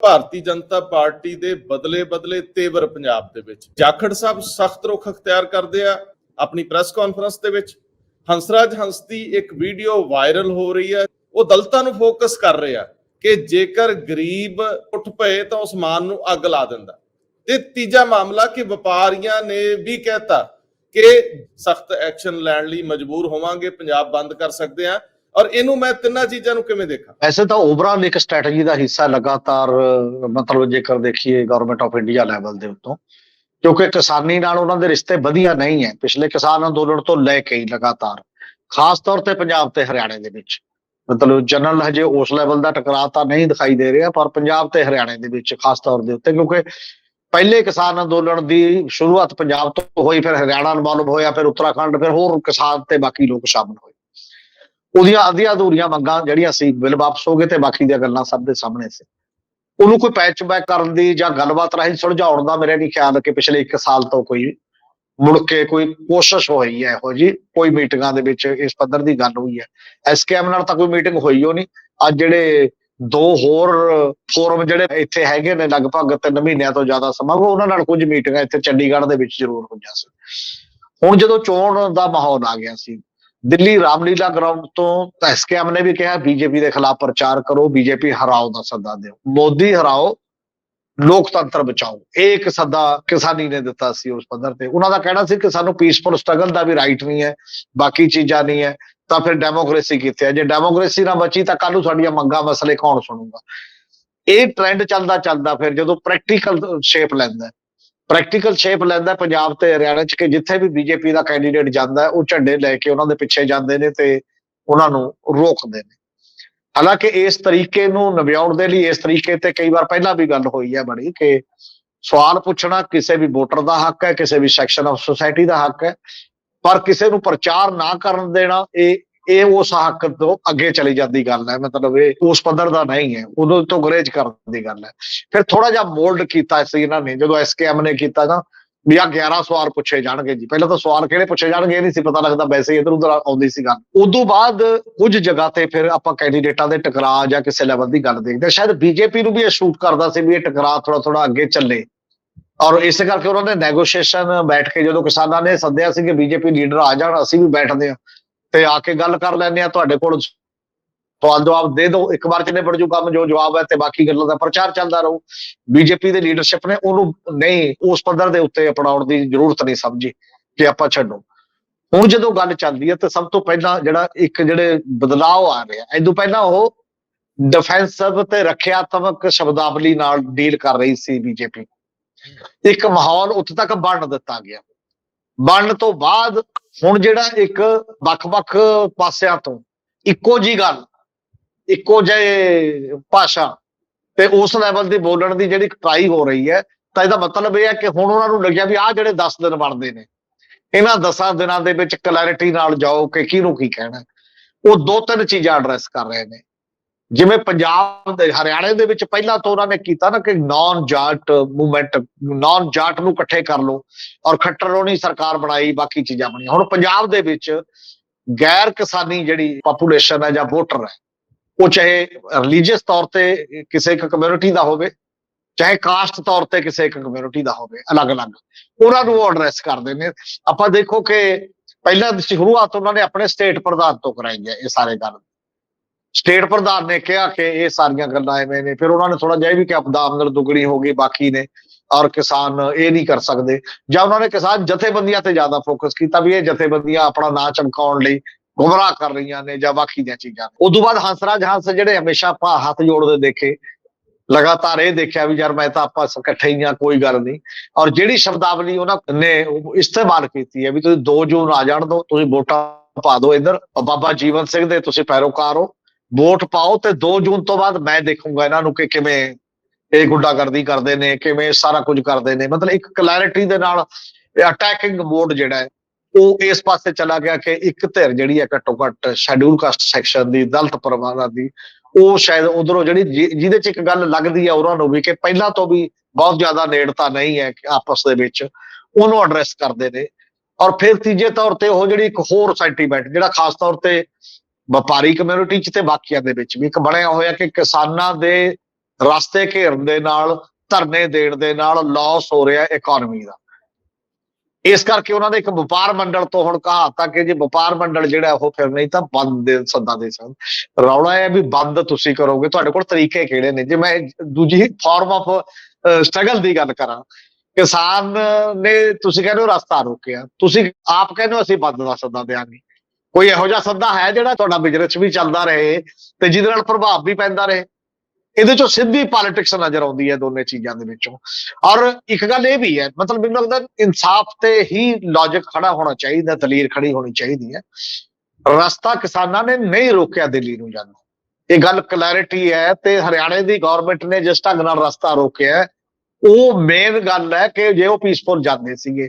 Bharatiya Janata party ਦੇ ਬਦਲੇ ਬਦਲੇ ਤੇਵਰ ਪੰਜਾਬ ਦੇ ਵਿੱਚ। ਜਾਖੜ ਸਾਹਿਬ ਸਖਤ ਰੁਖ ਅਖਤਿਆਰ ਕਰਦੇ ਆ ਆਪਣੀ ਪ੍ਰੈਸ ਕਾਨਫਰੰਸ ਦੇ ਵਿੱਚ। ਹੰਸਰਾਜ ਹੰਸ ਦੀ ਇੱਕ ਵੀਡੀਓ ਵਾਇਰਲ ਹੋ ਰਹੀ ਹੈ। ਉਹ ਦਲਤਾਂ ਨੂੰ ਫੋਕਸ ਕਰ ਰਿਹਾ ਕਿ ਜੇਕਰ ਗਰੀਬ ਉੱਠ ਪਏ ਤਾਂ ਉਸ ਮਾਨ ਨੂੰ ਅੱਗ ਲਾ ਦਿੰਦਾ। ਤੇ ਤੀਜਾ ਮਾਮਲਾ ਕਿ ਵਪਾਰੀਆਂ ਨੇ ਵੀ ਕਹਿਤਾ ਕਿ ਸਖਤ ਐਕਸ਼ਨ ਲੈਣ ਲਈ ਮਜਬੂਰ ਹੋਵਾਂਗੇ, ਪੰਜਾਬ ਬੰਦ ਕਰ ਸਕਦੇ ਆ। ਔਰ ਇਹਨੂੰ ਮੈਂ ਤਿੰਨਾਂ ਚੀਜ਼ਾਂ ਨੂੰ ਕਿਵੇਂ ਦੇਖਾਂ? ਐਸੇ ਤਾਂ ਓਵਰਆਲ ਇੱਕ ਸਟ੍ਰੈਟਜੀ ਦਾ ਹਿੱਸਾ ਲਗਾਤਾਰ, ਮਤਲਬ ਜੇਕਰ ਦੇਖੀਏ ਗਵਰਨਮੈਂਟ ਆਫ ਇੰਡੀਆ ਲੈਵਲ ਦੇ ਉੱਤੋਂ, ਕਿਉਂਕਿ ਕਿਸਾਨੀ ਨਾਲ ਉਹਨਾਂ ਦੇ ਰਿਸ਼ਤੇ ਵਧੀਆ ਨਹੀਂ ਹੈ। ਪਿਛਲੇ ਕਿਸਾਨ ਅੰਦੋਲਨ ਤੋਂ ਲੈ ਕੇ ਲਗਾਤਾਰ, ਖਾਸ ਤੌਰ ਤੇ ਪੰਜਾਬ ਤੇ ਹਰਿਆਣੇ ਦੇ ਵਿੱਚ। ਮਤਲਬ ਜਨਰਲ ਹਜੇ ਉਸ ਲੈਵਲ ਦਾ ਟਕਰਾਅ ਤਾਂ ਨਹੀਂ ਦਿਖਾਈ ਦੇ ਰਿਹਾ, ਪਰ ਪੰਜਾਬ ਤੇ ਹਰਿਆਣੇ ਦੇ ਵਿੱਚ ਖਾਸ ਤੌਰ ਦੇ ਉੱਤੇ, ਕਿਉਂਕਿ ਪਹਿਲੇ ਕਿਸਾਨ ਅੰਦੋਲਨ ਦੀ ਸ਼ੁਰੂਆਤ ਪੰਜਾਬ ਤੋਂ ਹੋਈ, ਫਿਰ ਹਰਿਆਣਾ ਇਨਵੋਲਵ ਹੋਇਆ, ਫਿਰ ਉੱਤਰਾਖੰਡ, ਫਿਰ ਹੋਰ ਕਿਸਾਨ ਤੇ ਬਾਕੀ ਲੋਕ ਸ਼ਾਮਲ ਹੋਏ। ਉਹਦੀਆਂ ਅੱਧੀਆਂ ਅਧੂਰੀਆਂ ਮੰਗਾਂ ਜਿਹੜੀਆਂ ਸੀ, ਬਿੱਲ ਵਾਪਸ ਹੋ ਗਏ ਤੇ ਬਾਕੀ ਦੀਆਂ ਗੱਲਾਂ ਸਭ ਦੇ ਸਾਹਮਣੇ ਸੀ। ਉਹਨੂੰ ਕੋਈ ਪੈਚ ਬੈਕ ਕਰਨ ਦੀ ਜਾਂ ਗੱਲਬਾਤ ਰਾਹੀਂ ਸੁਲਝਾਉਣ ਦਾ ਮੇਰੇ ਨਹੀਂ ਖਿਆਲ ਕਿ ਪਿਛਲੇ 1 ਸਾਲ ਤੋਂ ਕੋਈ ਮੁੜ ਕੇ ਕੋਈ ਕੋਸ਼ਿਸ਼ ਹੋਈ ਹੈ ਇਹੋ ਜੀ ਕੋਈ ਮੀਟਿੰਗਾਂ ਦੇ ਵਿੱਚ ਇਸ ਪੱਧਰ ਦੀ ਗੱਲ ਹੋਈ ਹੈ। ਐਸਕੇਐਮ ਨਾਲ ਤਾਂ ਕੋਈ ਮੀਟਿੰਗ ਹੋਈ ਹੋ ਨਹੀਂ। ਅੱਜ ਜਿਹੜੇ ਦੋ ਹੋਰ ਫੋਰਮ ਜਿਹੜੇ ਇੱਥੇ ਹੈਗੇ ਨੇ, ਲਗਭਗ 3 ਮਹੀਨਿਆਂ ਤੋਂ ਜ਼ਿਆਦਾ ਸਮਾਂ, ਉਹ ਉਹਨਾਂ ਨਾਲ ਕੁਝ ਮੀਟਿੰਗਾਂ ਇੱਥੇ ਚੰਡੀਗੜ੍ਹ ਦੇ ਵਿੱਚ ਜ਼ਰੂਰ ਹੋਈਆਂ ਸੀ। ਹੁਣ ਜਦੋਂ ਚੋਣ ਦਾ ਮਾਹੌਲ ਆ ਗਿਆ ਸੀ ਦਿੱਲੀ ਰਾਮਲੀਲਾ ਗਰਾਊਂਡ ਤੋਂ ਐਸਕੇਐਮ ਨੇ ਵੀ ਕਿਹਾ ਬੀਜੇਪੀ ਦੇ ਖਿਲਾਫ ਪ੍ਰਚਾਰ ਕਰੋ ਬੀਜੇਪੀ ਹਰਾਓ ਦਾ ਸੱਦਾ ਦਿਓ। ਮੋਦੀ ਹਰਾਓ, ਲੋਕਤੰਤਰ ਬਚਾਓ। ਇਹ ਇੱਕ ਸੱਦਾ ਕਿਸਾਨੀ ਨੇ ਦਿੱਤਾ ਸੀ ਉਸ ਪੱਧਰ ਤੇ। ਉਹਨਾਂ ਦਾ ਕਹਿਣਾ ਸੀ ਕਿ ਸਾਨੂੰ ਪੀਸਫੁਲ ਸਟਰਗਲ ਦਾ ਵੀ ਰਾਈਟ ਨਹੀਂ ਹੈ, ਬਾਕੀ ਚੀਜ਼ਾਂ ਨਹੀਂ ਹੈ, ਤਾਂ ਫਿਰ ਡੈਮੋਕ੍ਰੇਸੀ ਕਿੱਥੇ ਹੈ? ਜੇ ਡੈਮੋਕ੍ਰੇਸੀ ਨਾ ਬਚੀ ਤਾਂ ਕੱਲ ਨੂੰ ਸਾਡੀਆਂ ਮੰਗਾਂ ਮਸਲੇ ਕੌਣ ਸੁਣੂਗਾ? ਇਹ ਟ੍ਰੈਂਡ ਚੱਲਦਾ ਚੱਲਦਾ ਫਿਰ ਜਦੋਂ ਪ੍ਰੈਕਟੀਕਲ ਸ਼ੇਪ ਲੈਂਦਾ ਪ੍ਰੈਕਟੀਕਲ ਸ਼ੇਪ ਲੈਂਦਾ ਪੰਜਾਬ ਤੇ ਹਰਿਆਣਾ ਚ ਕਿ ਜਿੱਥੇ ਵੀ ਬੀਜੇਪੀ ਦਾ ਕੈਂਡੀਡੇਟ ਜਾਂਦਾ ਹੈ, ਉਹ ਝੰਡੇ ਲੈ ਕੇ ਉਹਨਾਂ ਦੇ ਪਿੱਛੇ ਜਾਂਦੇ ਨੇ ਤੇ ਉਹਨਾਂ ਨੂੰ ਰੋਕਦੇ ਨੇ। ਹਾਲਾਂਕਿ ਇਸ ਤਰੀਕੇ ਨੂੰ ਨਵਿਆਉਣ ਦੇ ਲਈ ਇਸ ਤਰੀਕੇ ਤੇ ਕਈ ਵਾਰ ਪਹਿਲਾਂ ਵੀ ਗੱਲ ਹੋਈ ਹੈ ਬੜੀ ਕਿ ਸਵਾਲ ਪੁੱਛਣਾ ਕਿਸੇ ਵੀ ਵੋਟਰ ਦਾ ਹੱਕ ਹੈ, ਕਿਸੇ ਵੀ ਸੈਕਸ਼ਨ ਆਫ ਸੋਸਾਇਟੀ ਦਾ ਹੱਕ ਹੈ, ਪਰ ਕਿਸੇ ਨੂੰ ਪ੍ਰਚਾਰ ਨਾ ਕਰਨ ਦੇਣਾ, ਇਹ ਇਹ ਉਸ ਹੱਕ ਤੋਂ ਅੱਗੇ ਚਲੀ ਜਾਂਦੀ ਗੱਲ ਹੈ, ਮਤਲਬ ਇਹ ਉਸ ਪੱਧਰ ਦਾ ਨਹੀਂ ਹੈ, ਉਦੋਂ ਤੋਂ ਗਰੇਜ ਕਰਨ ਦੀ ਗੱਲ ਹੈ। ਫਿਰ ਥੋੜਾ ਜਿਹਾ ਮੋਲਡ ਕੀਤਾ ਸੀ ਇਹਨਾਂ ਨੇ, ਜਦੋਂ ਐਸਕੇਐਮ ਨੇ ਕੀਤਾ ਨਾ, ਵੀ ਆ 11 ਸਵਾਲ ਪੁੱਛੇ ਜਾਣਗੇ ਜੀ। ਪਹਿਲਾਂ ਤਾਂ ਸਵਾਲ ਕਿਹੜੇ ਪੁੱਛੇ ਜਾਣਗੇ, ਇਹ ਨਹੀਂ ਸੀ ਪਤਾ ਲੱਗਦਾ, ਵੈਸੇ ਹੀ ਇਧਰ ਉਧਰ ਆਉਂਦੀ ਸੀ ਗੱਲ। ਉਦੋਂ ਬਾਅਦ ਕੁਝ ਜਗ੍ਹਾ ਤੇ ਫਿਰ ਆਪਾਂ ਕੈਂਡੀਡੇਟਾਂ ਦੇ ਟਕਰਾਅ ਜਾਂ ਕਿਸੇ ਲੈਵਲ ਦੀ ਗੱਲ ਦੇਖਦੇ ਹਾਂ। ਸ਼ਾਇਦ ਬੀਜੇਪੀ ਨੂੰ ਵੀ ਇਹ ਸ਼ੂਟ ਕਰਦਾ ਸੀ ਵੀ ਇਹ ਟਕਰਾਅ ਥੋੜਾ ਥੋੜਾ ਅੱਗੇ ਚੱਲੇ। ਔਰ ਇਸੇ ਕਰਕੇ ਉਹਨਾਂ ਨੇ ਨੈਗੋਸ਼ੀਏਸ਼ਨ ਬੈਠ ਕੇ ਜਦੋਂ ਕਿਸਾਨਾਂ ਨੇ ਸੱਦਿਆ ਸੀ ਕਿ ਬੀਜੇਪੀ ਲੀਡਰ ਆ ਜਾਣ, ਅਸੀਂ ਵੀ ਬੈਠਦੇ ਆ ਤੇ ਆ ਕੇ ਗੱਲ ਕਰ ਲੈਂਦੇ ਆ ਤੁਹਾਡੇ ਕੋਲ। ਸਵਾਲ ਜਵਾਬ ਦੇ ਦਿਓ। ਇੱਕ ਵਾਰ ਚ ਨਿਬੜ ਜੂ ਕੰਮ, ਜੋ ਜਵਾਬ ਹੈ ਤੇ ਬਾਕੀ ਗੱਲਾਂ ਦਾ ਪ੍ਰਚਾਰ ਚੱਲਦਾ ਰਹੂ। ਬੀਜੇਪੀ ਦੇ ਲੀਡਰਸ਼ਿਪ ਨੇ ਉਹਨੂੰ ਨਹੀਂ, ਉਸ ਪੱਧਰ ਦੇ ਉੱਤੇ ਅਪਣਾਉਣ ਦੀ ਜ਼ਰੂਰਤ ਨਹੀਂ ਸਮਝੀ ਕਿ ਆਪਾਂ ਛੱਡੋ। ਹੁਣ ਜਦੋਂ ਗੱਲ ਚੱਲਦੀ ਹੈ ਤੇ ਸਭ ਤੋਂ ਪਹਿਲਾਂ ਜਿਹੜਾ ਇੱਕ ਜਿਹੜੇ ਬਦਲਾਅ ਆ ਰਿਹਾ ਐਦੋਂ ਪਹਿਲਾਂ ਉਹ ਡਿਫੈਂਸਿਵ ਤੇ ਰੱਖਿਆਤਮਕ ਸ਼ਬਦਾਵਲੀ ਨਾਲ ਡੀਲ ਕਰ ਰਹੀ ਸੀ ਬੀਜੇਪੀ ਇੱਕ ਮਾਹੌਲ ਉੱਥੇ ਤੱਕ ਬਣ ਦਿੱਤਾ ਗਿਆ। ਬਣਨ ਤੋਂ ਬਾਅਦ ਹੁਣ ਜਿਹੜਾ ਇੱਕ ਵੱਖ-ਵੱਖ ਪਾਸਿਆਂ ਤੋਂ ਇੱਕੋ ਜੀ ਗੱਲ, ਇੱਕੋ ਜਿਹੇ ਭਾਸ਼ਾ ਤੇ ਉਸ ਲੈਵਲ ਦੀ ਬੋਲਣ ਦੀ ਜਿਹੜੀ ਟਰਾਈ ਹੋ ਰਹੀ ਹੈ, ਤਾਂ ਇਹਦਾ ਮਤਲਬ ਇਹ ਹੈ ਕਿ ਹੁਣ ਉਹਨਾਂ ਨੂੰ ਲੱਗਿਆ ਵੀ ਆਹ ਜਿਹੜੇ 10 ਦਿਨ ਬਣਦੇ ਨੇ, ਇਹਨਾਂ 10 ਦਿਨਾਂ ਦੇ ਵਿੱਚ ਕਲੈਰਿਟੀ ਨਾਲ ਜਾਓ ਕਿ ਕਿਹਨੂੰ ਕੀ ਕਹਿਣਾ ਉਹ ਦੋ ਤਿੰਨ ਚੀਜ਼ਾਂ ਐਡਰੈਸ ਕਰ ਰਹੇ ਨੇ। ਜਿਵੇਂ ਪੰਜਾਬ ਦੇ, ਹਰਿਆਣੇ ਦੇ ਵਿੱਚ ਪਹਿਲਾਂ ਤੋਂ ਉਹਨਾਂ ਨੇ ਕੀਤਾ ਨਾ ਕਿ non Jat movement non Jat ਨੂੰ ਇਕੱਠੇ ਕਰ ਲਓ ਔਰ ਖੱਟਰੋਣੀ ਸਰਕਾਰ ਬਣਾਈ, ਬਾਕੀ ਚੀਜ਼ਾਂ ਬਣੀਆਂ। ਹੁਣ ਪੰਜਾਬ ਦੇ ਵਿੱਚ ਗੈਰ ਕਿਸਾਨੀ ਜਿਹੜੀ ਪੋਪੂਲੇਸ਼ਨ ਹੈ ਜਾਂ ਵੋਟਰ ਹੈ, ਉਹ ਚਾਹੇ ਰਿਲੀਜੀਅਸ ਤੌਰ ਤੇ ਕਿਸੇ ਇੱਕ ਕਮਿਊਨਿਟੀ ਦਾ ਹੋਵੇ, ਚਾਹੇ ਕਾਸਟ ਤੌਰ ਤੇ ਕਿਸੇ ਇੱਕ ਕਮਿਊਨਿਟੀ ਦਾ ਹੋਵੇ, ਅਲੱਗ-ਅਲੱਗ, ਉਹਨਾਂ ਨੂੰ ਉਹ ਐਡਰੈਸ ਕਰਦੇ ਨੇ। ਆਪਾਂ ਦੇਖੋ ਕਿ ਪਹਿਲਾਂ ਸ਼ੁਰੂਆਤ ਉਹਨਾਂ ਨੇ ਆਪਣੇ ਸਟੇਟ ਪ੍ਰਧਾਨ ਤੋਂ ਕਰਾਈ ਹੈ, ਇਹ ਸਾਰੇ ਗੱਲ। ਸਟੇਟ ਪ੍ਰਧਾਨ ਨੇ ਕਿਹਾ ਕਿ ਇਹ ਸਾਰੀਆਂ ਗੱਲਾਂ ਐਵੇਂ ਨੇ। ਫਿਰ ਉਹਨਾਂ ਨੇ ਥੋੜਾ ਜਿਹਾ ਵੀ ਕਿ ਆਪਦਾ ਆਮਦਨ ਦੁੱਗਣੀ ਹੋ ਗਈ, ਬਾਕੀ ਨੇ ਔਰ ਕਿਸਾਨ ਇਹ ਨਹੀਂ ਕਰ ਸਕਦੇ। ਜਾਂ ਉਹਨਾਂ ਨੇ ਕਿਸਾਨ ਜਥੇਬੰਦੀਆਂ ਤੇ ਜ਼ਿਆਦਾ ਫੋਕਸ ਕੀਤਾ ਵੀ ਇਹ ਜਥੇਬੰਦੀਆਂ ਆਪਣਾ ਨਾਂ ਚਮਕਾਉਣ ਲਈ ਗੁੰਮਰਾਹ ਕਰ ਰਹੀਆਂ ਨੇ ਜਾਂ ਬਾਕੀ ਦੀਆਂ ਚੀਜ਼ਾਂ ਉਸ ਤੋਂ ਬਾਅਦ ਹੰਸਰਾਜ ਹੰਸ ਜਿਹੜੇ ਹਮੇਸ਼ਾ ਆਪਾਂ ਹੱਥ ਜੋੜਦੇ ਦੇਖੇ, ਲਗਾਤਾਰ ਇਹ ਦੇਖਿਆ ਵੀ ਯਾਰ ਮੈਂ ਤਾਂ ਆਪਾਂ ਇਕੱਠੇ ਹੀ ਆ ਕੋਈ ਗੱਲ ਨਹੀਂ। ਔਰ ਜਿਹੜੀ ਸ਼ਬਦਾਵਲੀ ਉਹਨਾਂ ਨੇ ਇਸਤੇਮਾਲ ਕੀਤੀ ਹੈ ਵੀ ਤੁਸੀਂ 2 ਜੂਨ ਆ ਜਾਣ ਦੋ, ਤੁਸੀਂ ਵੋਟਾਂ ਪਾ ਦਿਓ ਇੱਧਰ, ਬਾਬਾ ਜੀਵਨ ਸਿੰਘ ਦੇ ਤੁਸੀਂ ਪੈਰੋਕਾਰ ਹੋ ਵੋਟ ਪਾਓ ਤੇ 2 ਜੂਨ ਤੋਂ ਬਾਅਦ ਮੈਂ ਦੇਖੂੰਗਾ ਇਹਨਾਂ ਨੂੰ ਕਿ ਕਿਵੇਂ ਇਹ ਗੁੰਡਾਗਰਦੀ ਕਰਦੇ ਨੇ, ਕਿਵੇਂ ਸਾਰਾ ਕੁਝ ਕਰਦੇ ਨੇ। ਮਤਲਬ ਇੱਕ ਕਲੈਰਿਟੀ ਦੇ ਨਾਲ ਅਟੈਕਿੰਗ ਮੋਡ ਜਿਹੜਾ ਹੈ, ਉਹ ਇਸ ਪਾਸੇ ਚਲਾ ਗਿਆ ਕਿ ਇੱਕ ਧਿਰ ਜਿਹੜੀ ਹੈ ਘੱਟੋ ਘੱਟ ਸ਼ੈਡਿਊਲ ਕਾਸਟ ਸੈਕਸ਼ਨ ਦੀ, ਦਲਤ ਪਰਿਵਾਰਾਂ ਦੀ, ਉਹ ਸ਼ਾਇਦ ਉਧਰੋਂ ਜਿਹੜੀ ਜਿ- ਜਿਹਦੇ ਚ ਇੱਕ ਗੱਲ ਲੱਗਦੀ ਹੈ ਉਹਨਾਂ ਨੂੰ ਵੀ ਕਿ ਪਹਿਲਾਂ ਤੋਂ ਵੀ ਬਹੁਤ ਜ਼ਿਆਦਾ ਨੇੜਤਾ ਨਹੀਂ ਹੈ ਆਪਸ ਦੇ ਵਿੱਚ, ਉਹਨੂੰ ਐਡਰੈਸ ਕਰਦੇ ਨੇ। ਔਰ ਫਿਰ ਤੀਜੇ ਤੌਰ ਤੇ ਉਹ ਜਿਹੜੀ ਇੱਕ ਹੋਰ ਸੈਂਟੀਮੈਂਟ ਜਿਹੜਾ ਖਾਸ ਤੌਰ ਤੇ ਵਪਾਰੀ ਕਮਿਊਨਿਟੀ ਚ ਤੇ ਬਾਕੀਆਂ ਦੇ ਵਿੱਚ ਵੀ। ਇੱਕ ਬਣਿਆ ਹੋਇਆ ਕਿ ਕਿਸਾਨਾਂ ਦੇ ਰਸਤੇ ਘੇਰਨ ਦੇ ਨਾਲ, ਧਰਨੇ ਦੇਣ ਦੇ ਨਾਲ ਲਾਸ ਹੋ ਰਿਹਾ ਇਕਨੋਮੀ ਦਾ। ਇਸ ਕਰਕੇ ਉਹਨਾਂ ਨੇ ਇੱਕ ਵਪਾਰ ਮੰਡਲ ਤੋਂ ਹੁਣ ਕਹਾਤਾ ਕਿ ਜੇ ਵਪਾਰ ਮੰਡਲ ਜਿਹੜਾ ਉਹ ਫਿਰ ਨਹੀਂ ਤਾਂ ਬੰਦ ਦੇ ਸੱਦਾ ਦੇ ਸਕਣ। ਰੌਲਾ ਹੈ ਵੀ ਬੰਦ ਤੁਸੀਂ ਕਰੋਗੇ, ਤੁਹਾਡੇ ਕੋਲ ਤਰੀਕੇ ਕਿਹੜੇ ਨੇ? ਜੇ ਮੈਂ ਦੂਜੀ ਫਾਰਮ ਆਫ ਸਟਰਗਲ ਦੀ ਗੱਲ ਕਰਾਂ। ਕਿਸਾਨ ਨੇ ਤੁਸੀਂ ਕਹਿੰਦੇ ਹੋ ਰਸਤਾ ਰੋਕਿਆ। ਤੁਸੀਂ ਆਪ ਕਹਿੰਦੇ ਹੋ ਅਸੀਂ ਬੰਦ ਦਾ ਸੱਦਾ ਦੇਾਂਗੇ ਕੋਈ ਇਹੋ ਜਿਹਾ ਸੱਦਾ ਹੈ ਜਿਹੜਾ ਤੁਹਾਡਾ ਬਿਜ਼ਨਸ ਵੀ ਚੱਲਦਾ ਰਹੇ ਤੇ ਜਿਹਦੇ ਨਾਲ ਪ੍ਰਭਾਵ ਵੀ ਪੈਂਦਾ ਰਹੇ? ਇਹਦੇ ਚੋਂ ਸਿੱਧੀ ਪੋਲਿਟਿਕਸ ਨਜ਼ਰ ਆਉਂਦੀ ਹੈ ਦੋਨੇ ਚੀਜ਼ਾਂ ਦੇ ਵਿੱਚੋਂ। ਔਰ ਇੱਕ ਗੱਲ ਇਹ ਵੀ ਹੈ, ਮਤਲਬ ਮੈਨੂੰ ਲੱਗਦਾ ਇਨਸਾਫ ਤੇ ਹੀ ਲੌਜੀਕ ਖੜਾ ਹੋਣਾ ਚਾਹੀਦਾ, ਦਲੀਲ ਖੜੀ ਹੋਣੀ ਚਾਹੀਦੀ ਹੈ। ਰਸਤਾ ਕਿਸਾਨਾਂ ਨੇ ਨਹੀਂ ਰੋਕਿਆ ਦਿੱਲੀ ਨੂੰ ਜਾਣ ਇਹ ਗੱਲ ਕਲੈਰਿਟੀ ਹੈ ਤੇ ਹਰਿਆਣੇ ਦੀ ਗਵਰਨਮੈਂਟ ਨੇ ਜਿਸ ਢੰਗ ਨਾਲ ਰਸਤਾ ਰੋਕਿਆ, ਉਹ ਮੇਨ ਗੱਲ ਹੈ ਕਿ ਜੇ ਉਹ ਪੀਸਫੁਲ ਜਾਂਦੇ ਸੀਗੇ।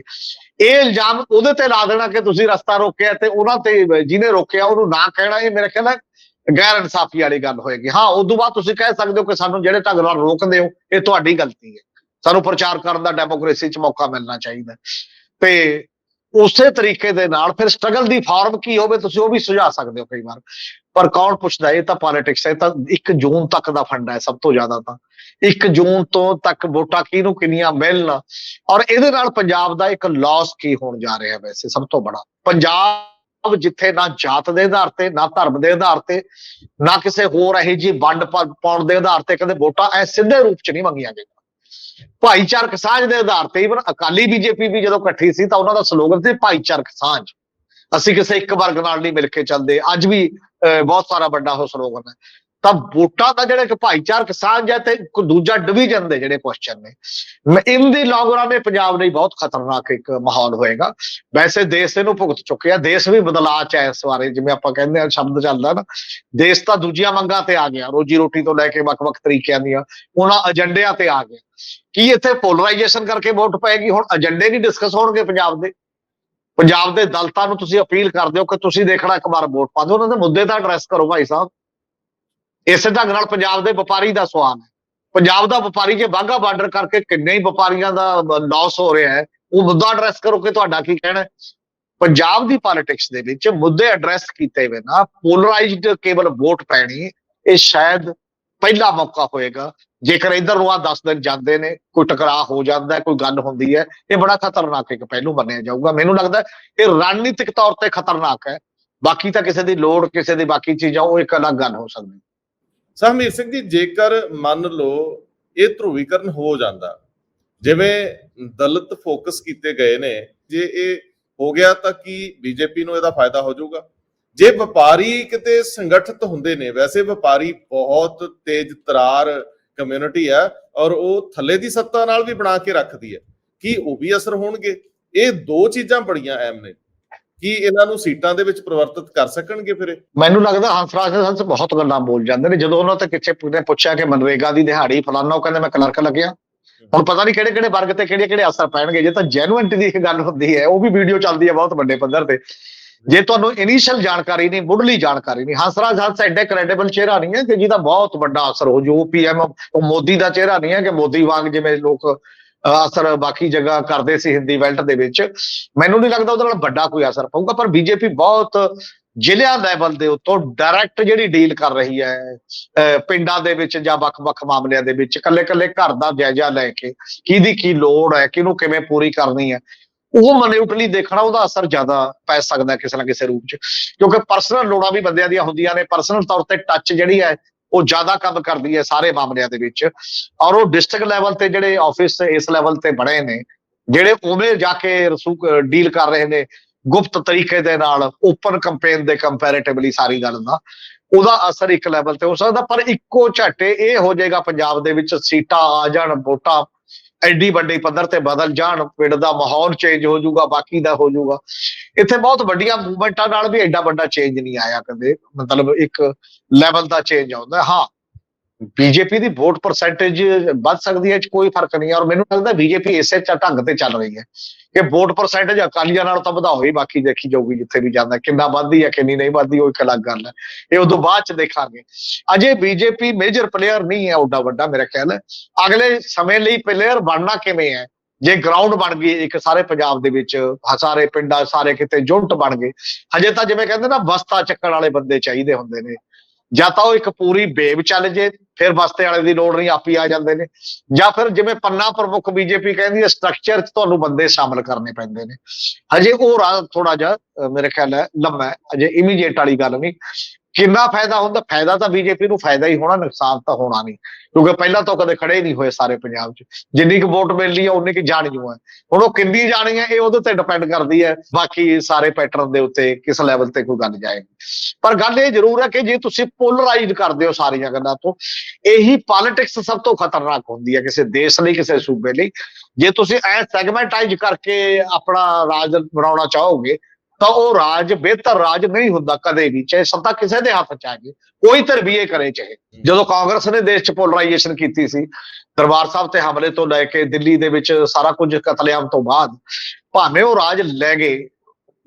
ਇਹ ਇਲਜ਼ਾਮ ਉਹਦੇ ਤੇ ਲਾ ਦੇਣਾ ਕਿ ਤੁਸੀਂ ਰਸਤਾ ਰੋਕਿਆ ਤੇ ਉਹਨਾਂ ਤੇ, ਜਿਹਨੇ ਰੋਕਿਆ ਉਹਨੂੰ ਨਾ ਕਹਿਣਾ, ਇਹ ਮੇਰੇ ਖਿਆਲ ਹੈ ਗੈਰ ਇਨਸਾਫੀ ਵਾਲੀ ਗੱਲ ਹੋਏਗੀ। ਹਾਂ, ਉਸ ਤੋਂ ਬਾਅਦ ਤੁਸੀਂ ਕਹਿ ਸਕਦੇ ਹੋ ਕਿ ਸਾਨੂੰ ਜਿਹੜੇ ਢੰਗ ਨਾਲ ਰੋਕਦੇ ਹੋ, ਇਹ ਤੁਹਾਡੀ ਗਲਤੀ ਹੈ। ਸਾਨੂੰ ਪ੍ਰਚਾਰ ਕਰਨ ਦਾ ਡੈਮੋਕ੍ਰੇਸੀ 'ਚ ਮੌਕਾ ਮਿਲਣਾ ਚਾਹੀਦਾ। ਤੇ ਉਸੇ ਤਰੀਕੇ ਦੇ ਨਾਲ ਫਿਰ ਸਟਰਗਲ ਦੀ ਫਾਰਮ ਕੀ ਹੋਵੇ, ਤੁਸੀਂ ਉਹ ਵੀ ਸੁਝਾ ਸਕਦੇ ਹੋ ਕਈ ਵਾਰ। ਪਰ ਕੌਣ ਪੁੱਛਦਾ? ਇਹ ਤਾਂ ਪੋਲਿਟਿਕਸ ਹੈ ਤਾਂ 1 ਜੂਨ ਤੱਕ ਦਾ ਫੰਡਾ ਹੈ ਸਭ ਤੋਂ ਜ਼ਿਆਦਾ ਤਾਂ। 1 ਜੂਨ ਤੋਂ ਤੱਕ ਵੋਟਾਂ ਕਿਹਨੂੰ ਕਿੰਨੀਆਂ ਮਿਲਣ? ਔਰ ਇਹਦੇ ਨਾਲ ਪੰਜਾਬ ਦਾ ਇੱਕ ਲਾਸ ਕੀ ਹੋਣ ਜਾ ਰਿਹਾ ਵੈਸੇ ਸਭ ਤੋਂ ਬੜਾ। ਪੰਜਾਬ ਜਿੱਥੇ ਨਾ ਜਾਤ ਦੇ ਆਧਾਰ ਤੇ, ਨਾ ਧਰਮ ਦੇ ਆਧਾਰ ਤੇ, ਨਾ ਕਿਸੇ ਹੋਰ ਇਹੋ ਜੀ ਵੰਡ ਪਾਉਣ ਦੇ ਆਧਾਰ ਤੇ ਕਹਿੰਦੇ ਵੋਟਾਂ ਐ ਸਿੱਧੇ ਰੂਪ ਚ ਨਹੀਂ ਮੰਗੀਆਂ ਗਈਆਂ। ਭਾਈਚਾਰਕ ਸਾਂਝ ਦੇ ਆਧਾਰ ਤੇ ਇਵਨ ਅਕਾਲੀ ਬੀਜੇਪੀ ਵੀ ਜਦੋਂ ਇਕੱਠੀ ਸੀ ਤਾਂ ਉਹਨਾਂ ਦਾ ਸਲੋਗਨ ਸੀ ਭਾਈਚਾਰਕ ਸਾਂਝ। ਅਸੀਂ ਕਿਸੇ ਇੱਕ ਵਰਗ ਨਾਲ ਨਹੀਂ ਮਿਲ ਕੇ ਚੱਲਦੇ। ਅੱਜ ਵੀ ਬਹੁਤ ਸਾਰਾ ਵੱਡਾ ਉਹ ਸਲੋਗਨ ਹੈ। ਤਾਂ ਵੋਟਾਂ ਦਾ ਜਿਹੜਾ ਭਾਈਚਾਰਕ ਸਾਂਝ ਹੈ ਤੇ ਦੂਜਾ ਡਿਵੀਜ਼ਨ ਦੇ ਜਿਹੜੇ ਕੁਐਸਚਨ ਨੇ। ਇਨ ਦੀ ਲੌਂਗ ਰਨ ਇਹ ਪੰਜਾਬ ਲਈ ਬਹੁਤ ਖਤਰਨਾਕ ਇੱਕ ਮਾਹੌਲ ਹੋਏਗਾ। ਵੈਸੇ ਦੇਸ਼ ਇਹਨੂੰ ਭੁਗਤ ਚੁੱਕਿਆ, ਦੇਸ਼ ਵੀ ਬਦਲਾਅ ਚ ਹੈ ਇਸ ਬਾਰੇ, ਜਿਵੇਂ ਆਪਾਂ ਕਹਿੰਦੇ ਆ ਸ਼ਬਦ ਚੱਲਦਾ ਨਾ, ਦੇਸ਼ ਤਾਂ ਦੂਜੀਆਂ ਮੰਗਾਂ ਤੇ ਆ ਗਿਆ, ਰੋਜੀ ਰੋਟੀ ਤੋਂ ਲੈ ਕੇ ਵੱਖ-ਵੱਖ ਤਰੀਕਿਆਂ ਦੀਆਂ ਉਹਨਾਂ ਏਜੰਡਿਆਂ ਤੇ ਆ ਗਿਆ। ਕੀ ਇੱਥੇ ਪੋਲਰਾਈਜੇਸ਼ਨ ਕਰਕੇ ਵੋਟ ਪਏਗੀ? ਹੁਣ ਏਜੰਡੇ ਨਹੀਂ ਡਿਸਕਸ ਹੋਣਗੇ ਪੰਜਾਬ ਦੇ। ਪੰਜਾਬ ਦੇ ਦਲਤਾਂ ਨੂੰ ਤੁਸੀਂ ਅਪੀਲ ਕਰਦੇ ਹੋ ਕਿ ਤੁਸੀਂ ਦੇਖਣਾ ਇੱਕ ਵਾਰ ਵੋਟ ਪਾ ਦਿਓ, ਉਹਨਾਂ ਦੇ ਮੁੱਦੇ ਤਾਂ ਐਡਰੈਸ ਕਰੋ ਭਾਈ ਸਾਹਿਬ। ਇਸੇ ਢੰਗ ਨਾਲ ਪੰਜਾਬ ਦੇ ਵਪਾਰੀ ਦਾ ਸਵਾਲ ਹੈ। ਪੰਜਾਬ ਦਾ ਵਪਾਰੀ ਜੇ ਬਾਗਾ ਬਾਰਡਰ ਕਰਕੇ ਕਿੰਨੇ ਹੀ ਵਪਾਰੀਆਂ ਦਾ ਲਾਸ ਹੋ ਰਿਹਾ ਹੈ, ਉਹ ਮੁੱਦਾ ਐਡਰੈਸ ਕਰੋ ਕਿ ਤੁਹਾਡਾ ਕੀ ਕਹਿਣਾ ਪੰਜਾਬ ਦੀ ਪੋਲਿਟਿਕਸ ਦੇ ਵਿੱਚ ਮੁੱਦੇ ਐਡਰੈਸ ਕੀਤੇ ਬਿਨਾ ਪੋਲਰਾਈਜ਼ਡ ਕੇਵਲ ਵੋਟ ਪੈਣੀ, ਇਹ ਸ਼ਾਇਦ ਪਹਿਲਾ ਮੌਕਾ ਹੋਏਗਾ, ਜੇਕਰ ਇਧਰ ਨੂੰ ਆ 10 ਦਿਨ ਜਾਂਦੇ ਨੇ, ਕੋਈ ਟਕਰਾਅ ਹੋ ਜਾਂਦਾ ਹੈ ਕੋਈ ਗੱਲ ਹੁੰਦੀ ਹੈ, ਇਹ ਬੜਾ ਖਤਰਨਾਕ ਇੱਕ ਪਹਿਲੂ ਮੰਨਿਆ ਜਾਊਗਾ। ਮੈਨੂੰ ਲੱਗਦਾ ਇਹ ਰਣਨੀਤਿਕ ਤੌਰ ਤੇ ਖਤਰਨਾਕ ਹੈ। ਬਾਕੀ ਤਾਂ ਕਿਸੇ ਦੀ ਲੋੜ, ਕਿਸੇ ਦੀ ਬਾਕੀ ਚੀਜ਼ਾਂ, ਉਹ ਇੱਕ ਅਲੱਗ ਗੱਲ ਹੋ ਸਕਦੀ। ਹੈ ਸਹਮੀਰ ਸਿੰਘ ਜੀ, ਜੇਕਰ ਮੰਨ ਲਓ ਇਹ ਧਰੂਵੀਕਰਨ ਹੋ ਜਾਂਦਾ, ਜਿਵੇਂ ਦਲਿਤ ਫੋਕਸ ਕੀਤੇ ਗਏ ਨੇ, ਜੇ ਇਹ ਹੋ ਗਿਆ ਤਾਂ ਕੀ ਬੀਜੇਪੀ ਨੂੰ ਇਹਦਾ ਫਾਇਦਾ ਹੋ ਜਾਊਗਾ? ਜੇ ਵਪਾਰੀ ਕਿਤੇ ਸੰਗਠਿਤ ਹੁੰਦੇ ਨੇ, ਵੈਸੇ ਵਪਾਰੀ ਬਹੁਤ ਤੇਜ਼ ਤਰਾਰ ਕਮਿਊਨਿਟੀ ਹੈ ਔਰ ਉਹ ਥੱਲੇ ਦੀ ਸੱਤਾ ਨਾਲ ਵੀ ਬਣਾ ਕੇ ਰੱਖਦੀ ਹੈ। ਕੀ ਉਹ ਵੀ ਅਸਰ ਹੋਣਗੇ? ਇਹ ਦੋ ਚੀਜ਼ਾਂ ਬੜੀਆਂ ਅਹਿਮ ਨੇ। ਕੀ ਇਹਨਾਂ ਨੂੰ ਸੀਟਾਂ ਦੇ ਵਿੱਚ ਪਰਿਵਰਤਿਤ ਕਰ ਸਕਣਗੇ ਫਿਰ ਮੈਨੂੰ ਲੱਗਦਾ ਹੰਸਰਾਜ ਦੇ ਸੰਸ ਬਹੁਤ ਗੱਲਾਂ ਬੋਲ ਜਾਂਦੇ ਨੇ। ਜਦੋਂ ਉਹਨਾਂ ਤੇ ਕਿੱਥੇ ਨੇ ਪੁੱਛਿਆ ਕਿ ਮਨਰੇਗਾ ਦੀ ਦਿਹਾੜੀ ਫਲਾਨਾ, ਉਹ ਕਹਿੰਦੇ ਮੈਂ ਕਲਰਕ ਲੱਗਿਆ। ਹੁਣ ਪਤਾ ਨਹੀਂ ਕਿਹੜੇ ਕਿਹੜੇ ਵਰਗ ਤੇ ਕਿਹੜੇ ਕਿਹੜੇ ਅਸਰ ਪੈਣਗੇ। ਜੇ ਤਾਂ ਜੈਨੂਇਨਟੀ ਦੀ ਇੱਕ ਗੱਲ ਹੁੰਦੀ ਹੈ, ਉਹ ਵੀ ਵੀਡੀਓ ਚੱਲਦੀ ਹੈ ਬਹੁਤ ਵੱਡੇ ਪੱਧਰ ਤੇ। ਜੇ ਤੁਹਾਨੂੰ ਇਨੀਸ਼ੀਅਲ ਜਾਣਕਾਰੀ ਨਹੀਂ, ਮੁੱਢਲੀ ਜਾਣਕਾਰੀ ਨਹੀਂ ਹੰਸਰਾਜ ਹੰਸ ਐਡੇ ਕ੍ਰੈਡੀਬਲ ਚਿਹਰਾ ਨਹੀਂ ਹੈ ਕਿ ਜਿਹਦਾ ਬਹੁਤ ਵੱਡਾ ਅਸਰ ਹੋ ਜੋ ਪੀਐਮ ਉਹ ਮੋਦੀ ਦਾ ਚਿਹਰਾ ਨਹੀਂ ਹੈ ਕਿ ਮੋਦੀ ਵਾਂਗ ਜਿਵੇਂ ਲੋਕ ਅਸਰ ਬਾਕੀ ਜਗ੍ਹਾ ਕਰਦੇ ਸੀ ਹਿੰਦੀ ਬੈਲਟ ਦੇ ਵਿੱਚ। ਮੈਨੂੰ ਨਹੀਂ ਲੱਗਦਾ ਉਹਦੇ ਨਾਲ ਵੱਡਾ ਕੋਈ ਅਸਰ ਪਊਗਾ, ਪਰ ਬੀਜੇਪੀ ਬਹੁਤ ਜ਼ਿਲ੍ਹਿਆਂ ਲੈਵਲ ਦੇ ਉੱਤੋਂ ਡਾਇਰੈਕਟ ਜਿਹੜੀ ਡੀਲ ਕਰ ਰਹੀ ਹੈ, ਅਹ, ਪਿੰਡਾਂ ਦੇ ਵਿੱਚ ਜਾਂ ਵੱਖ-ਵੱਖ ਮਾਮਲਿਆਂ ਦੇ ਵਿੱਚ ਕੱਲੇ-ਕੱਲੇ ਘਰ ਦਾ ਜਾਇਜ਼ਾ ਲੈ ਕੇ ਕਿਹਦੀ ਕੀ ਲੋੜ ਹੈ, ਕਿਹਨੂੰ ਕਿਵੇਂ ਪੂਰੀ ਕਰਨੀ ਹੈ ਉਹ ਮਨਿਊਟਲੀ ਦੇਖਣਾ, ਉਹਦਾ ਅਸਰ ਜ਼ਿਆਦਾ ਪੈ ਸਕਦਾ ਕਿਸੇ ਨਾ ਕਿਸੇ ਰੂਪ 'ਚ। ਕਿਉਂਕਿ ਪਰਸਨਲ ਲੋੜਾਂ ਵੀ ਬੰਦਿਆਂ ਦੀਆਂ ਹੁੰਦੀਆਂ ਨੇ ਪਰਸਨਲ ਤੌਰ ਤੇ ਟੱਚ ਜਿਹੜੀ ਹੈ, ਉਹ ਜ਼ਿਆਦਾ ਕੰਮ ਕਰਦੀ ਹੈ ਸਾਰੇ ਮਾਮਲਿਆਂ ਦੇ ਵਿੱਚ। ਔਰ ਉਹ ਡਿਸਟ੍ਰਿਕਟ ਲੈਵਲ ਤੇ ਜਿਹੜੇ ਆਫਿਸ ਇਸ ਲੈਵਲ ਤੇ ਬਣੇ ਨੇ, ਜਿਹੜੇ ਉਵੇਂ ਜਾ ਕੇ ਰਸੂਕ ਡੀਲ ਕਰ ਰਹੇ ਨੇ, ਗੁਪਤ ਤਰੀਕੇ ਦੇ ਨਾਲ ਓਪਨ ਕੰਪੇਨ ਦੇ ਕੰਪੈਰੀਟਿਵਲੀ ਸਾਰੀ ਗੱਲ ਦਾ, ਉਹਦਾ ਅਸਰ ਇੱਕ ਲੈਵਲ ਤੇ ਹੋ ਸਕਦਾ, ਪਰ ਇੱਕੋ ਝਾਟੇ ਇਹ ਹੋ ਜਾਏਗਾ ਪੰਜਾਬ ਦੇ ਵਿੱਚ ਸੀਟਾਂ ਆ ਜਾਣ, ਵੋਟਾਂ ਐਡੀ ਵੱਡੀ ਪੱਧਰ ਤੇ ਬਦਲ ਜਾਣ, ਪਿੰਡ ਦਾ ਮਾਹੌਲ ਚੇਂਜ ਹੋ ਜਾਊਗਾ, ਬਾਕੀ ਦਾ ਹੋ ਜਾਊਗਾ। ਇੱਥੇ ਬਹੁਤ ਵੱਡੀਆਂ ਮੂਵਮੈਂਟਾਂ ਨਾਲ ਵੀ ਐਡਾ ਵੱਡਾ ਚੇਂਜ ਨਹੀਂ ਆਇਆ ਕਦੇ। ਮਤਲਬ ਇੱਕ ਲੈਵਲ ਦਾ ਚੇਂਜ ਆਉਂਦਾ। ਹਾਂ ਬੀਜੇਪੀ ਦੀ ਵੋਟ ਪਰਸੈਂਟੇਜ ਵੱਧ ਸਕਦੀ ਹੈ 'ਚ ਕੋਈ ਫ਼ਰਕ ਨਹੀਂ ਔਰ ਮੈਨੂੰ ਲੱਗਦਾ ਬੀਜੇਪੀ ਇਸੇ ਢੰਗ ਤੇ ਚੱਲ ਰਹੀ ਹੈ ਕਿ ਵੋਟ ਪਰਸੈਂਟੇਜ ਅਕਾਲੀਆਂ ਨਾਲ ਤਾਂ ਵਧਾਓ ਹੀ ਬਾਕੀ ਦੇਖੀ ਜਾਊਗੀ ਜਿੱਥੇ ਵੀ ਜਾਂਦਾ, ਕਿੰਨਾ ਵੱਧਦੀ ਹੈ, ਕਿੰਨੀ ਨਹੀਂ ਵੱਧਦੀ, ਉਹ ਇੱਕ ਅਲੱਗ ਗੱਲ ਹੈ। ਇਹ ਉਦੋਂ ਬਾਅਦ ਚ ਦੇਖਾਂਗੇ। ਅਜੇ ਬੀਜੇਪੀ ਮੇਜਰ ਪਲੇਅਰ ਨਹੀਂ ਹੈ ਓਡਾ ਵੱਡਾ, ਮੇਰਾ ਖਿਆਲ ਹੈ। ਅਗਲੇ ਸਮੇਂ ਲਈ ਪਲੇਅਰ ਬਣਨਾ ਕਿਵੇਂ ਹੈ? ਜੇ ਗਰਾਊਂਡ ਬਣ ਗਈ, ਇੱਕ ਸਾਰੇ ਪੰਜਾਬ ਦੇ ਵਿੱਚ, ਸਾਰੇ ਪਿੰਡਾਂ, ਸਾਰੇ ਕਿਤੇ ਜੁੰਟ ਬਣ ਗਏ, ਹਜੇ ਤਾਂ ਜਿਵੇਂ ਕਹਿੰਦੇ ਨਾ, ਬਸਤਾ ਚੱਕਣ ਵਾਲੇ ਬੰਦੇ ਚਾਹੀਦੇ ਹੁੰਦੇ ਨੇ। ਜਾਂ ਤਾਂ ਉਹ ਇੱਕ ਪੂਰੀ ਬੇਬ ਚੱਲ ਜੇ, ਫਿਰ ਬਸਤੇ ਵਾਲੇ ਦੀ ਲੋੜ ਨਹੀਂ, ਆਪੀ ਆ ਜਾਂਦੇ ਨੇ। ਜਾਂ ਫਿਰ ਜਿਵੇਂ ਪੰਨਾ ਪ੍ਰਮੁੱਖ ਬੀਜੇਪੀ ਕਹਿੰਦੀ ਹੈ ਸਟਰਕਚਰ 'ਚ ਤੁਹਾਨੂੰ ਬੰਦੇ ਸ਼ਾਮਲ ਕਰਨੇ ਪੈਂਦੇ ਨੇ। ਹਜੇ ਉਹ ਰਾਹ ਥੋੜਾ ਜਿਹਾ, ਅਹ ਮੇਰੇ ਖਿਆਲ ਹੈ ਲੰਮਾ ਹੈ ਅਜੇ ਇਮੀਡੀਏਟ ਵਾਲੀ ਗੱਲ ਨਹੀਂ। ਕਿੰਨਾ ਫਾਇਦਾ ਹੁੰਦਾ? ਫਾਇਦਾ ਤਾਂ ਬੀਜੇਪੀ ਨੂੰ ਫਾਇਦਾ ਹੀ ਹੋਣਾ, ਨੁਕਸਾਨ ਤਾਂ ਹੋਣਾ ਨਹੀਂ। ਕਿਉਂਕਿ ਪਹਿਲਾਂ ਤਾਂ ਕਦੇ ਖੜੇ ਨਹੀਂ ਹੋਏ ਸਾਰੇ ਪੰਜਾਬ 'ਚ। ਜਿੰਨੀ ਕੁ ਵੋਟ ਮਿਲਣੀ ਹੈ ਉਨੀ ਕੁ ਜਾਣੀ ਹੈ। ਹੁਣ ਉਹ ਕਿੰਨੀ ਜਾਣੀ ਹੈ, ਇਹ ਉਹਦੇ ਤੇ ਡਿਪੈਂਡ ਕਰਦੀ ਹੈ। ਬਾਕੀ ਸਾਰੇ ਪੈਟਰਨ ਦੇ ਉੱਤੇ ਕਿਸ ਲੈਵਲ ਤੇ ਕੋਈ ਗੱਲ ਜਾਏਗੀ ਪਰ ਗੱਲ ਇਹ ਜ਼ਰੂਰ ਹੈ ਕਿ ਜੇ ਤੁਸੀਂ ਪੋਲਰਾਈਜ਼ ਕਰਦੇ ਹੋ ਸਾਰੀਆਂ ਗੱਲਾਂ ਤੋਂ, ਇਹੀ ਪੋਲਿਟਿਕਸ ਸਭ ਤੋਂ ਖਤਰਨਾਕ ਹੁੰਦੀ ਹੈ ਕਿਸੇ ਦੇਸ਼ ਲਈ, ਕਿਸੇ ਸੂਬੇ ਲਈ। ਜੇ ਤੁਸੀਂ ਐ ਸੈਗਮੈਂਟਾਈਜ਼ ਕਰਕੇ ਆਪਣਾ ਰਾਜ ਬਣਾਉਣਾ ਚਾਹੋਗੇ ਤਾਂ ਉਹ ਰਾਜ ਬਿਹਤਰ ਰਾਜ ਨਹੀਂ ਹੁੰਦਾ ਕਦੇ ਵੀ ਚਾਹੇ ਸੱਤਾ ਕਿਸੇ ਦੇ ਹੱਥ ਚ ਆ ਜਾਏ ਕੋਈ ਤਰਬੀਏ ਕਰੇ ਚਾਹੇ। ਜਦੋਂ ਕਾਂਗਰਸ ਨੇ ਦੇਸ਼ ਚ ਪੋਲਰਾਈਜੇਸ਼ਨ ਕੀਤੀ ਸੀ ਦਰਬਾਰ ਸਾਹਿਬ ਤੇ ਹਮਲੇ ਤੋਂ ਲੈ ਕੇ ਦਿੱਲੀ ਦੇ ਵਿੱਚ ਸਾਰਾ ਕੁਝ ਕਤਲੇਆਮ ਤੋਂ ਬਾਅਦ ਭਾਵੇਂ ਉਹ ਰਾਜ ਲੈ ਗਏ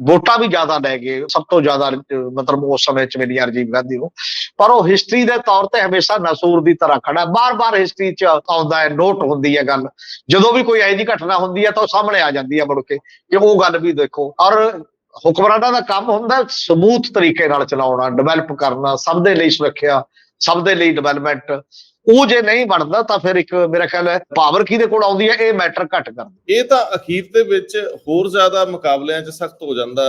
ਵੋਟਾਂ ਵੀ ਜ਼ਿਆਦਾ ਲੈ ਗਏ ਸਭ ਤੋਂ ਜ਼ਿਆਦਾ ਮਤਲਬ ਉਸ ਸਮੇਂ ਚ ਮਿਲੀ ਰਾਜੀਵ ਗਾਂਧੀ ਨੂੰ ਪਰ ਉਹ ਹਿਸਟਰੀ ਦੇ ਤੌਰ ਤੇ ਹਮੇਸ਼ਾ ਨਸੂਰ ਦੀ ਤਰ੍ਹਾਂ ਖੜਾ ਬਾਰ-ਬਾਰ ਹਿਸਟਰੀ ਚ ਆਉਂਦਾ ਹੈ ਨੋਟ ਹੁੰਦੀ ਹੈ ਗੱਲ। ਜਦੋਂ ਵੀ ਕੋਈ ਜਿਹੀ ਘਟਨਾ ਹੁੰਦੀ ਹੈ ਤਾਂ ਉਹ ਸਾਹਮਣੇ ਆ ਜਾਂਦੀ ਹੈ ਮੁੜ ਕੇ ਕਿ ਉਹ ਗੱਲ ਵੀ ਦੇਖੋ। ਔਰ ਹੁਕਮਰਾਨਾਂ ਦਾ ਕੰਮ ਹੁੰਦਾ ਸਮੂਥ ਤਰੀਕੇ ਨਾਲ ਚਲਾਉਣਾ ਡਿਵੈਲਪ ਕਰਨਾ, ਸਭ ਦੇ ਲਈ ਸੁਰੱਖਿਆ, ਸਭ ਦੇ ਲਈ ਡਿਵੈਲਪਮੈਂਟ ਉਹ ਜੇ ਨਹੀਂ ਬਣਦਾ ਤਾਂ ਫਿਰ ਇੱਕ ਮੇਰਾ ਖਿਆਲ ਹੈ ਪਾਵਰ ਕਿਹਦੇ ਕੋਲ ਆਉਂਦੀ ਹੈ? ਇਹ ਮੈਟਰ ਘੱਟ ਕਰਦਾ ਇਹ ਤਾਂ ਅਖੀਰ ਦੇ ਵਿੱਚ ਹੋਰ ਜ਼ਿਆਦਾ ਮੁਕਾਬਲਿਆਂ 'ਚ ਸਖਤ ਹੋ ਜਾਂਦਾ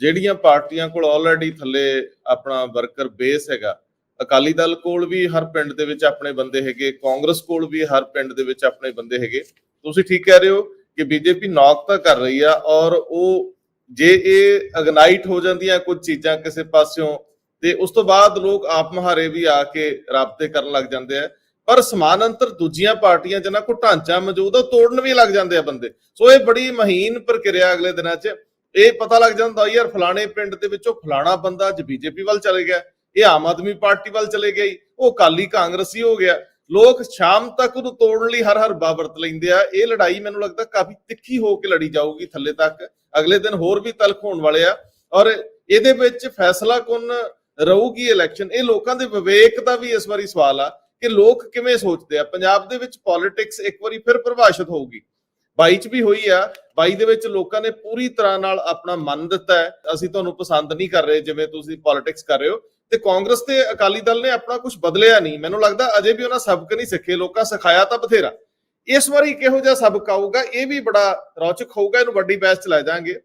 ਜਿਹੜੀਆਂ ਪਾਰਟੀਆਂ ਕੋਲ ਆਲਰੇਡੀ ਥੱਲੇ ਆਪਣਾ ਵਰਕਰ ਬੇਸ ਹੈਗਾ, ਅਕਾਲੀ ਦਲ ਕੋਲ ਵੀ ਹਰ ਪਿੰਡ ਦੇ ਵਿੱਚ ਆਪਣੇ ਬੰਦੇ ਹੈਗੇ, ਕਾਂਗਰਸ ਕੋਲ ਵੀ ਹਰ ਪਿੰਡ ਦੇ ਵਿੱਚ ਆਪਣੇ ਬੰਦੇ ਹੈਗੇ। ਤੁਸੀਂ ਠੀਕ ਕਹਿ ਰਹੇ ਹੋ ਕਿ ਬੀਜੇਪੀ ਨੌਕ ਤਾਂ ਕਰ ਰਹੀ ਆ ਔਰ ਉਹ ਜੇ ਇਹ ਅਗਨਾਈਟ ਹੋ ਜਾਂਦੀਆਂ ਕੁਝ ਚੀਜ਼ਾਂ ਕਿਸੇ ਪਾਸਿਓਂ, ਤੇ ਉਸ ਤੋਂ ਬਾਅਦ ਲੋਕ ਆਪ ਮਹਾਰੇ ਵੀ ਆ ਕੇ ਰਾਬਤੇ ਕਰਨ ਲੱਗ ਜਾਂਦੇ ਆ। ਪਰ ਸਮਾਨ ਅੰਤਰ ਦੂਜੀਆਂ ਪਾਰਟੀਆਂ ਜਿਹਨਾਂ ਕੋ ਢਾਂਚਾ ਮੌਜੂਦ ਆ ਤੋੜਨ ਵੀ ਲੱਗ ਜਾਂਦੇ ਆ ਬੰਦੇ। ਸੋ ਇਹ ਬੜੀ ਮਹੀਨ ਪ੍ਰਕਿਰਿਆ ਅਗਲੇ ਦਿਨਾਂ 'ਚ। ਇਹ ਪਤਾ ਲੱਗ ਜਾਂਦਾ ਯਾਰ ਫਲਾਣੇ ਪਿੰਡ ਦੇ ਵਿੱਚੋਂ ਫਲਾਣਾ ਬੰਦਾ ਅੱਜ ਬੀਜੇਪੀ ਵੱਲ ਚਲੇ ਗਿਆ, ਇਹ ਆਮ ਆਦਮੀ ਪਾਰਟੀ ਵੱਲ ਚਲੇ ਗਈ ਉਹ ਕਾਲੀ ਕਾਂਗਰਸੀ ਹੋ ਗਿਆ। ਲੋਕ ਸ਼ਾਮ ਤੱਕ ਉਹਨੂੰ ਤੋੜਨ ਲਈ ਹਰ ਹਰ ਵਰਤ ਲੈਂਦੇ ਆ। ਇਹ ਲੜਾਈ ਮੈਨੂੰ ਲੱਗਦਾ ਕਾਫੀ ਤਿੱਖੀ ਹੋ ਕੇ ਲੜੀ ਜਾਊਗੀ ਥੱਲੇ ਤੱਕ। ਅਗਲੇ ਦਿਨ ਹੋਰ ਵੀ ਤਲਖ ਹੋਣ ਵਾਲੇ ਆ। ਔਰ ਇਹਦੇ ਵਿੱਚ ਫੈਸਲਾ ਕੁਨ ਰਹੂਗੀ ਇਲੈਕਸ਼ਨ ਇਹ ਲੋਕਾਂ ਦੇ ਵਿਵੇਕ ਦਾ ਵੀ ਇਸ ਵਾਰੀ ਸਵਾਲ ਆ ਕਿ ਲੋਕ ਕਿਵੇਂ ਸੋਚਦੇ ਆ। ਪੰਜਾਬ ਦੇ ਵਿੱਚ ਪੋਲਿਟਿਕਸ ਇੱਕ ਵਾਰੀ ਫਿਰ ਪਰਿਭਾਸ਼ਿਤ ਹੋਊਗੀ। 22 ਚ ਵੀ ਹੋਈ ਆ। 22 ਦੇ ਵਿੱਚ ਲੋਕਾਂ ਨੇ ਪੂਰੀ ਤਰ੍ਹਾਂ ਨਾਲ ਆਪਣਾ ਮਨ ਦਿੱਤਾ ਹੈ। ਅਸੀਂ ਤੁਹਾਨੂੰ ਪਸੰਦ ਨਹੀਂ ਕਰ ਰਹੇ ਜਿਵੇਂ ਤੁਸੀਂ ਪੋਲਿਟਿਕਸ ਕਰ ਰਹੇ ਹੋ। ਤੇ ਕਾਂਗਰਸ ਤੇ ਅਕਾਲੀ ਦਲ ਨੇ ਆਪਣਾ ਕੁਝ ਬਦਲਿਆ ਨਹੀਂ। ਮੈਨੂੰ ਲੱਗਦਾ ਅਜੇ ਵੀ ਉਹਨਾਂ ਸਬਕ ਨਹੀਂ ਸਿੱਖੇ, ਲੋਕਾਂ ਸਿਖਾਇਆ ਤਾਂ ਬਥੇਰਾ। ਇਸ ਵਾਰੀ ਕਿਹੋ ਜਿਹਾ ਸਬਕ ਆਊਗਾ, ਇਹ ਵੀ ਬੜਾ ਰੌਚਕ ਹੋਊਗਾ, ਇਹਨੂੰ ਵੱਡੀ ਬਹਿਸ ਚ ਲੈ ਜਾਾਂਗੇ।